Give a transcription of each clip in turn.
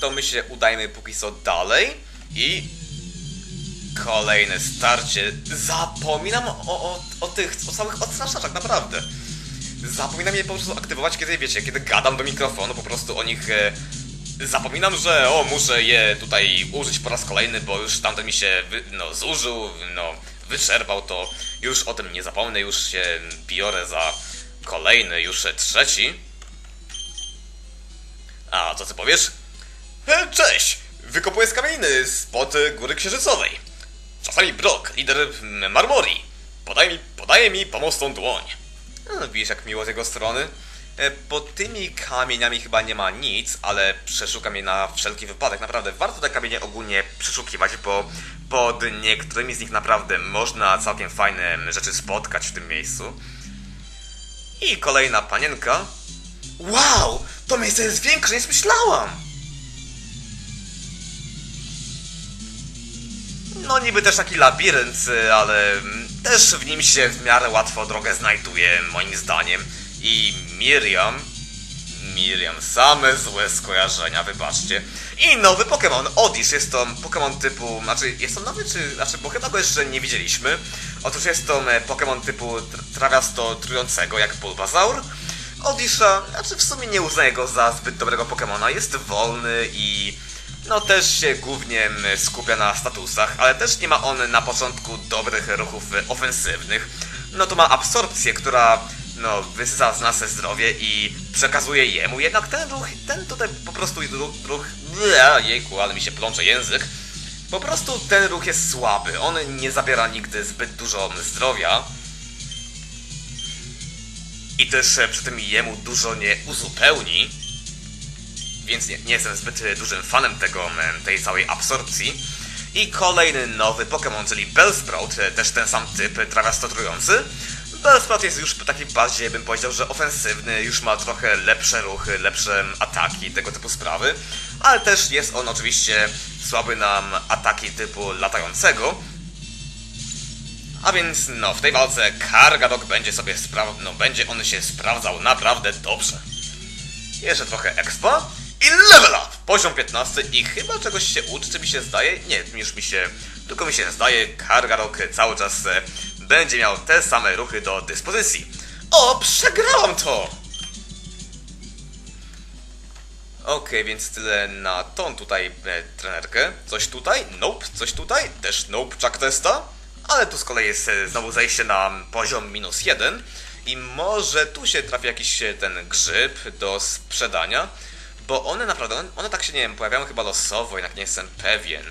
to my się udajmy póki co dalej i kolejne starcie. Zapominam o, o, o tych, o całych odstraszaczach, naprawdę. Zapominam je po prostu aktywować, kiedy wiecie, kiedy gadam do mikrofonu, po prostu o nich e, zapominam, że o, muszę je tutaj użyć po raz kolejny, bo już tamten mi się wy, no, zużył, no, wyczerpał, to już o tym nie zapomnę, już się biorę za kolejny, już trzeci. A co ty powiesz? E, Cześć! Wykopuję z kamieniny spod Góry Księżycowej. Czasami Brock, lider Marmori. Podaj mi, podaje mi pomocną dłoń. No, widzisz, jak miło z jego strony. E, Pod tymi kamieniami chyba nie ma nic, ale przeszukam je na wszelki wypadek. Naprawdę, warto te kamienie ogólnie przeszukiwać, bo pod niektórymi z nich naprawdę można całkiem fajne rzeczy spotkać w tym miejscu. I kolejna panienka. Wow! To miejsce jest większe niż myślałam! No niby też taki labirynt, y, ale mm, też w nim się w miarę łatwo drogę znajduje, moim zdaniem. I Miriam... Miriam, same złe skojarzenia, wybaczcie. I nowy Pokémon, Odish, jest to Pokémon typu... Znaczy, jest to nowy, czy... Znaczy, bo chyba go jeszcze nie widzieliśmy. Otóż jest to e, Pokémon typu tr- trawiasto trującego, jak Bulbasaur. Odisha, znaczy w sumie nie uznaję go za zbyt dobrego Pokémona, jest wolny i no też się głównie mm, skupia na statusach, ale też nie ma on na początku dobrych ruchów e, ofensywnych. No to ma absorpcję, która no wysysa z nas zdrowie i przekazuje jemu, jednak ten ruch, ten tutaj po prostu ruch, ruch jejku, ale mi się plącze język. Po prostu ten ruch jest słaby, on nie zabiera nigdy zbyt dużo zdrowia. I też e, przy tym jemu dużo nie uzupełni więc nie, nie jestem zbyt e, dużym fanem tego, tej całej absorpcji. I kolejny nowy Pokémon, czyli Bellsprout, e, też ten sam typ, e, trawiastotrujący. Bellsprout jest już taki bardziej, bym powiedział, że ofensywny, już ma trochę lepsze ruchy, lepsze ataki, tego typu sprawy. Ale też jest on oczywiście słaby na ataki typu latającego. A więc no, w tej walce Kargadok będzie sobie spra- no, będzie on się sprawdzał naprawdę dobrze. Jeszcze trochę expa i level up! Poziom 15 i chyba czegoś się uczy, czy mi się zdaje? Nie, już mi się... Tylko mi się zdaje, Kargarok cały czas e, będzie miał te same ruchy do dyspozycji. O, przegrałam to! Okej, więc tyle na tą tutaj e, trenerkę. Coś tutaj? Nope. Coś tutaj? Też nope, czak testa. Ale tu z kolei jest e, znowu zejście na poziom minus jeden. I może tu się trafi jakiś e, ten grzyb do sprzedania. Bo one naprawdę, one, one tak się, nie wiem, pojawiają chyba losowo, jednak nie jestem pewien.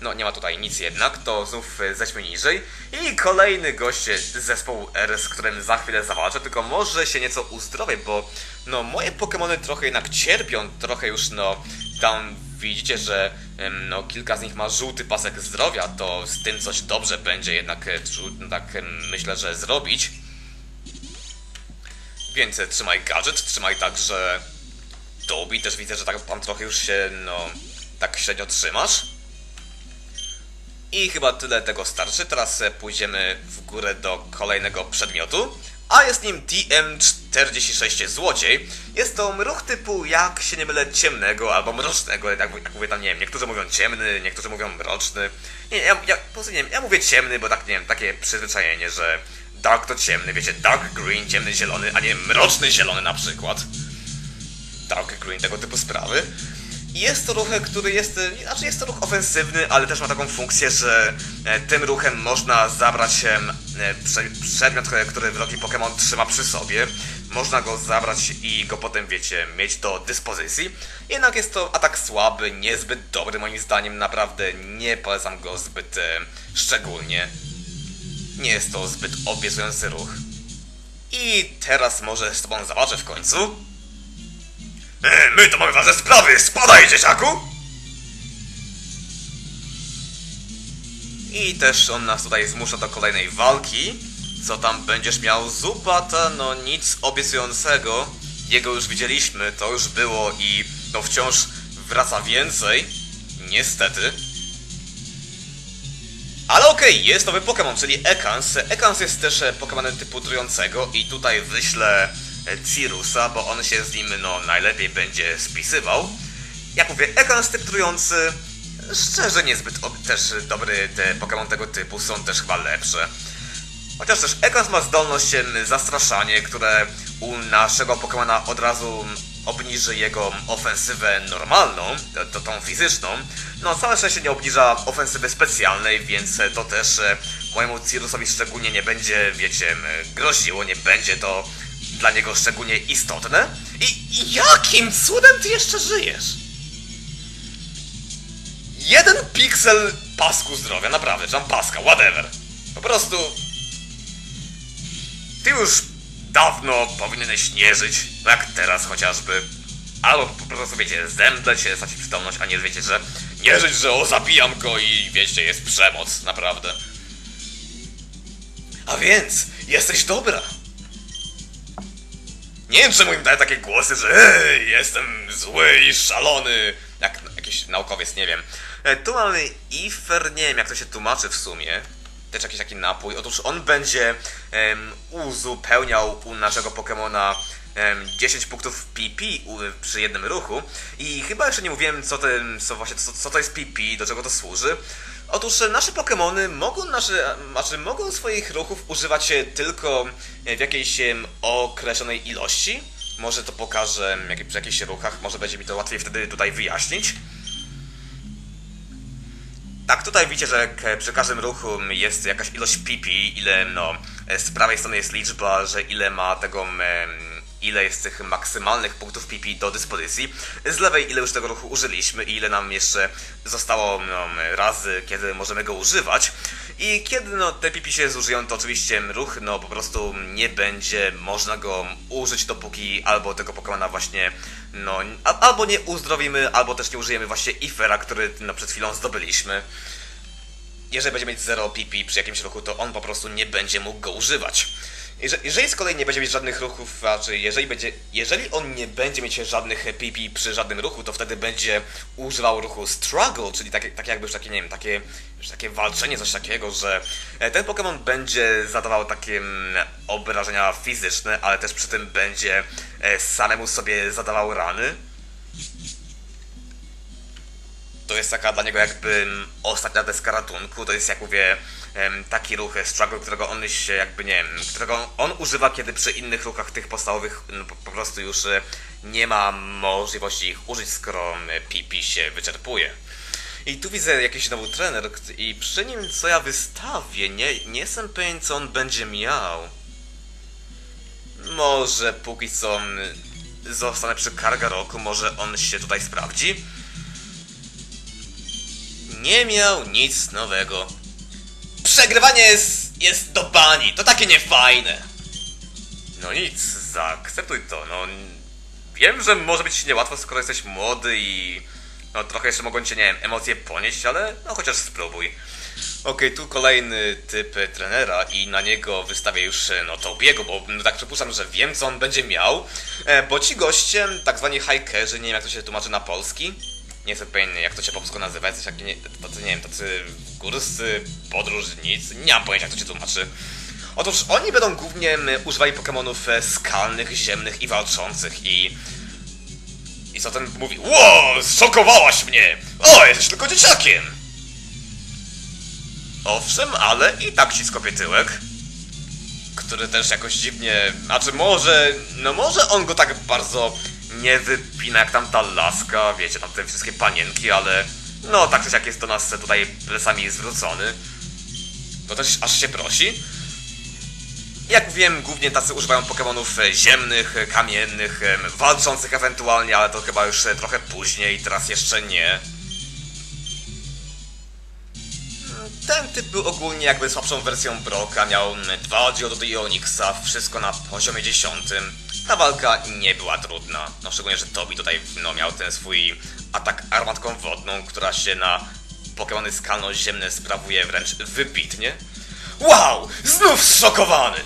No, nie ma tutaj nic jednak, to znów e, zejdźmy niżej. I kolejny gość z zespołu R, z którym za chwilę zawalczę, tylko może się nieco uzdrowię, bo no moje Pokémony trochę jednak cierpią, trochę już no tam widzicie, że no kilka z nich ma żółty pasek zdrowia, to z tym coś dobrze będzie jednak e, trudno tak myślę, że zrobić. Więc e, trzymaj gadżet, trzymaj także Dobie, też widzę, że tak pan trochę już się no tak średnio trzymasz. I chyba tyle tego starczy. Teraz e, pójdziemy w górę do kolejnego przedmiotu. A jest nim TM46 Złodziej. Jest to ruch typu, jak się nie mylę, ciemnego albo mrocznego. Jak, jak mówię tam, nie wiem, niektórzy mówią ciemny, niektórzy mówią mroczny. Nie, ja, ja, po prostu nie wiem, ja mówię ciemny, bo tak, nie wiem, takie przyzwyczajenie, że dark to ciemny, wiecie, dark green, ciemny zielony, a nie mroczny zielony na przykład. Dark green, tego typu sprawy. Jest to ruch, który jest, znaczy jest to ruch ofensywny, ale też ma taką funkcję, że e, tym ruchem można zabrać e, prze, przedmiot, e, który wrogi Pokémon trzyma przy sobie. Można go zabrać i go potem, wiecie, mieć do dyspozycji. Jednak jest to atak słaby, niezbyt dobry moim zdaniem, naprawdę nie polecam go zbyt szczególnie. Nie jest to zbyt obiecujący ruch. I teraz może z tobą zobaczę w końcu. E, My to mamy ważne sprawy, spadaj dzieciaku! I też on nas tutaj zmusza do kolejnej walki. Co tam będziesz miał? Zupata, no nic obiecującego. Jego już widzieliśmy, to już było i no wciąż wraca więcej. Niestety. Ale okej, jest nowy Pokémon, czyli Ekans. Ekans jest też e, Pokémonem typu trującego i tutaj wyślę Cirusa, bo on się z nim no, najlepiej będzie spisywał. jak mówię, ekran strukturujący, szczerze niezbyt też dobry, te Pokémon tego typu są też chyba lepsze. Chociaż też Ekans ma zdolność zastraszanie, które u naszego Pokemona od razu obniży jego ofensywę normalną, to, tą fizyczną. No, całe szczęście nie obniża ofensywy specjalnej, więc e, to też e, mojemu Cirusowi szczególnie nie będzie, wiecie, groziło, nie będzie to dla niego szczególnie istotne. I jakim cudem ty jeszcze żyjesz? Jeden piksel pasku zdrowia, naprawdę, czy tam paska, whatever. Po prostu ty już dawno powinieneś nie żyć, no jak teraz chociażby. Albo po prostu, wiecie, zemdleć się, stracić przytomność, a nie wiecie, że nie żyć, że o, zabijam go i wiecie, jest przemoc, naprawdę. A więc, jesteś dobra. Nie wiem, czemu im daje takie głosy, że jestem zły i szalony. Jak jakiś naukowiec, nie wiem. E, tu mamy Ifer, nie wiem jak to się tłumaczy w sumie. Też jakiś taki napój. Otóż on będzie uzupełniał u naszego Pokemona em, 10 punktów PP przy jednym ruchu. I chyba jeszcze nie mówiłem, co, co, właśnie, co, co to jest PP, do czego to służy. Otóż nasze Pokemony mogą, nasze, znaczy, mogą swoich ruchów używać tylko w jakiejś określonej ilości. Może to pokażę jak, przy jakichś ruchach, może będzie mi to łatwiej wtedy tutaj wyjaśnić. Tak, tutaj widzicie, że przy każdym ruchu jest jakaś ilość PP, ile no, e, z prawej strony jest liczba, że ile ma tego, ile jest tych maksymalnych punktów PP do dyspozycji, z lewej ile już tego ruchu użyliśmy i ile nam jeszcze zostało no, razy, kiedy możemy go używać. I kiedy no, te PP się zużyją, to oczywiście ruch no, po prostu nie będzie można go użyć, dopóki albo tego Pokemona właśnie no, albo nie uzdrowimy, albo też nie użyjemy właśnie Ifera, który no, przed chwilą zdobyliśmy. Jeżeli będzie mieć 0 PP przy jakimś ruchu, to on po prostu nie będzie mógł go używać. Jeże- Jeżeli z kolei nie będzie mieć żadnych ruchów, znaczy jeżeli, będzie, jeżeli on nie będzie mieć żadnych PP przy żadnym ruchu, to wtedy będzie używał ruchu Struggle, czyli takie, takie jakby już takie, nie wiem, takie, takie walczenie, coś takiego, że e, ten Pokémon będzie zadawał takie mm, obrażenia fizyczne, ale też przy tym będzie e, samemu sobie zadawał rany. To jest taka dla niego jakby mm, ostatnia deska ratunku. To jest jak mówię taki ruch e, struggle, którego on się jakby nie którego on używa, kiedy przy innych ruchach tych podstawowych no, po, prostu już e, nie ma możliwości ich użyć, skoro PP się wyczerpuje. I tu widzę jakiś nowy trener i przy nim co ja wystawię, nie, nie jestem pewien co on będzie miał. Może póki co zostanę przy Karga Roku, może on się tutaj sprawdzi. Nie miał nic nowego. Przegrywanie jest, jest do bani, to takie niefajne. No nic, zaakceptuj to, no. Wiem, że może być niełatwo, skoro jesteś młody i... No trochę jeszcze mogą cię, nie wiem, emocje ponieść, ale no chociaż spróbuj. Okej, tu kolejny typ trenera i na niego wystawię już no Tobiego, bo no, tak przypuszczam, że wiem co on będzie miał, e, bo ci goście, tak zwani hikerzy, nie wiem jak to się tłumaczy na polski, nie jak to się po polsku nazywa, jacyś takie, nie, tacy, nie wiem, tacy górscy podróżnicy, nie mam pojęcia jak to się tłumaczy. Otóż oni będą głównie używali Pokemonów e, skalnych, ziemnych i walczących i... I co ten mówi? Ło, zszokowałaś mnie! O, jesteś tylko dzieciakiem! Owszem, ale i tak ci skopię tyłek. Który też jakoś dziwnie... Znaczy może... No może on go tak bardzo nie wypina jak tamta laska, wiecie, tam te wszystkie panienki, ale... No tak też jak jest do nas tutaj plecami zwrócony. To też aż się prosi. Jak wiem, głównie tacy używają Pokemonów ziemnych, kamiennych, walczących ewentualnie, ale to chyba już e, trochę później, teraz jeszcze nie. Ten typ był ogólnie jakby słabszą wersją Broka, miał dwa Geodudy i Onyxa, wszystko na poziomie 10. Ta walka nie była trudna, no szczególnie, że Tobi tutaj no, miał ten swój atak armatką wodną, która się na Pokemony skalno-ziemne sprawuje wręcz wybitnie. Wow! Znów zszokowany!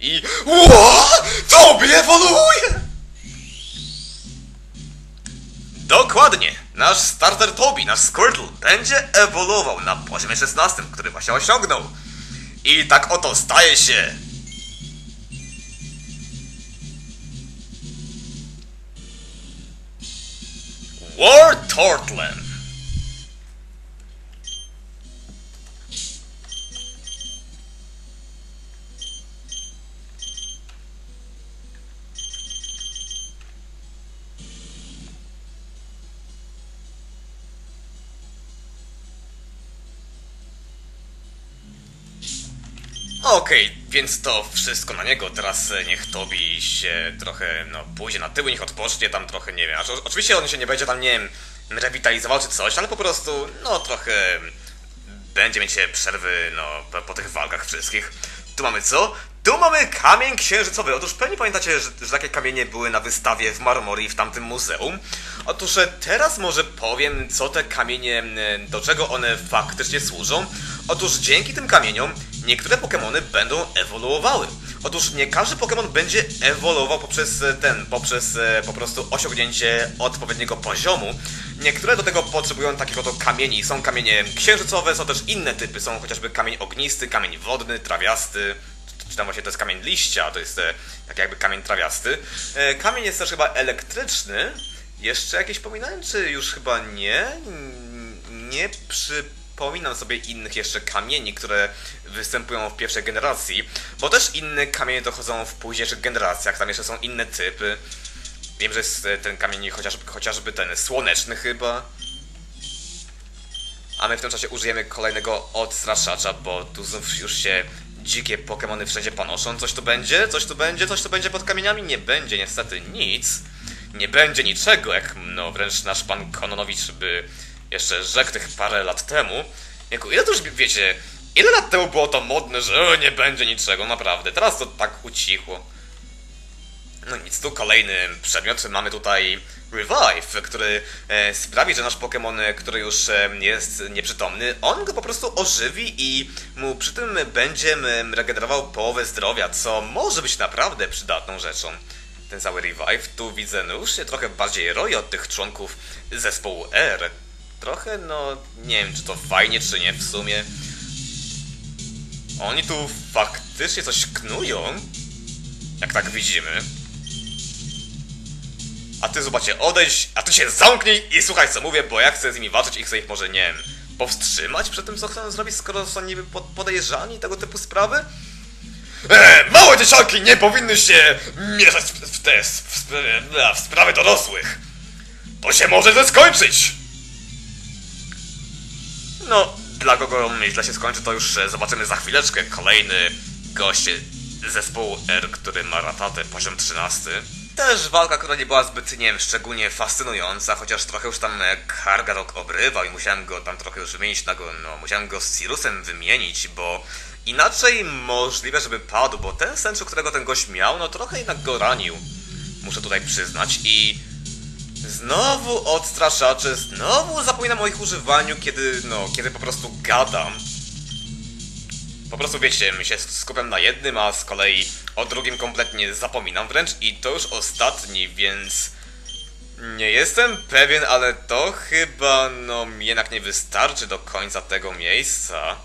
I... Ło! Tobi ewoluuje! Dokładnie! Nasz starter Tobi, nasz Squirtle, będzie ewoluował na poziomie 16, który właśnie osiągnął. I tak oto staje się War Tortland. Okej, więc to wszystko na niego. Teraz e, niech Tobi się trochę, no, pójdzie na tyły, niech odpocznie tam trochę, nie wiem. Oczywiście on się nie będzie tam, nie wiem, rewitalizował czy coś, ale po prostu, no, trochę będzie mieć przerwy, no, po, po tych walkach wszystkich. Tu mamy co? Tu mamy kamień księżycowy. Otóż pewnie pamiętacie, że, że takie kamienie były na wystawie w Marmorii w tamtym muzeum. Otóż e, teraz może powiem, co te kamienie, e, do czego one faktycznie służą. Otóż dzięki tym kamieniom niektóre Pokémony będą ewoluowały. Otóż nie każdy Pokémon będzie ewoluował poprzez e, ten, poprzez e, po prostu osiągnięcie odpowiedniego poziomu. Niektóre do tego potrzebują takich oto kamieni. Są kamienie księżycowe, są też inne typy. Są chociażby kamień ognisty, kamień wodny, trawiasty, czy tam właśnie to jest kamień liścia, to jest e, tak jakby kamień trawiasty. Kamień jest też chyba elektryczny. Jeszcze jakieś pominąłem, czy już chyba nie? Nie przypominam sobie innych jeszcze kamieni, które występują w pierwszej generacji, bo też inne kamienie dochodzą w późniejszych generacjach, tam jeszcze są inne typy. Wiem, że jest e, ten kamień chociażby, chociażby ten słoneczny chyba. A my w tym czasie użyjemy kolejnego odstraszacza, bo tu znów już się dzikie Pokémony wszędzie panoszą. Coś tu będzie? Coś tu będzie? Coś tu będzie pod kamieniami? Nie będzie niestety nic. Nie będzie niczego, jak no wręcz nasz pan Kononowicz by jeszcze rzekł tych parę lat temu. Jako, ile to już wiecie, ile lat temu było to modne, że nie będzie niczego, naprawdę. Teraz to tak ucichło. No nic, tu kolejny przedmiot. Mamy tutaj Revive, który e, sprawi, że nasz Pokémon, który już e, jest nieprzytomny, on go po prostu ożywi i mu przy tym będzie regenerował połowę zdrowia, co może być naprawdę przydatną rzeczą. Ten cały Revive. Tu widzę, no już się trochę bardziej roi od tych członków zespołu R. Trochę, no, nie wiem, czy to fajnie, czy nie w sumie. Oni tu faktycznie coś knują, jak tak widzimy. A ty zobaczcie, odejdź, a ty się zamknij i słuchaj co mówię, bo ja chcę z nimi walczyć i chcę ich może, nie wiem, powstrzymać przed tym, co chcą zrobić, skoro są niby pod- podejrzani tego typu sprawy? E, małe dzieciaki nie powinny się mieszać w, te w, w, w sprawy dorosłych. To się może skończyć. No, dla kogo źle się skończy, to już e, zobaczymy za chwileczkę. Kolejny gość zespołu R, który ma ratatę, poziom 13. Też walka, która nie była zbyt, nie wiem, szczególnie fascynująca, chociaż trochę już tam e, Kargarok obrywał i musiałem go tam trochę już wymienić na go, no, musiałem go z Sirusem wymienić, bo inaczej możliwe, żeby padł, bo ten sęczu, którego ten gość miał, no trochę jednak go ranił. Muszę tutaj przyznać i Znowu odstraszacze, znowu zapominam o ich używaniu, kiedy, no, kiedy po prostu gadam. Po prostu wiecie, my się skupiam na jednym, a z kolei o drugim kompletnie zapominam wręcz i to już ostatni, więc... Nie jestem pewien, ale to chyba, no, jednak nie wystarczy do końca tego miejsca.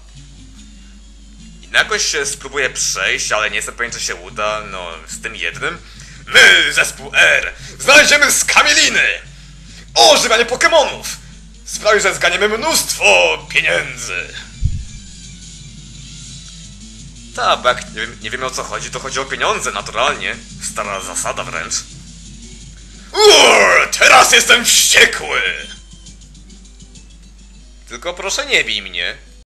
Jakoś spróbuję przejść, ale nie jestem pewien, czy się uda, no, z tym jednym. My, zespół R, znajdziemy skamieliny! Ożywianie Pokemonów! Sprawi, że zganiemy mnóstwo pieniędzy! Tak, nie, wiem- nie wiemy o co chodzi, to chodzi o pieniądze, naturalnie. Stara zasada wręcz. Uuu, teraz jestem wściekły! Tylko proszę nie bij mnie.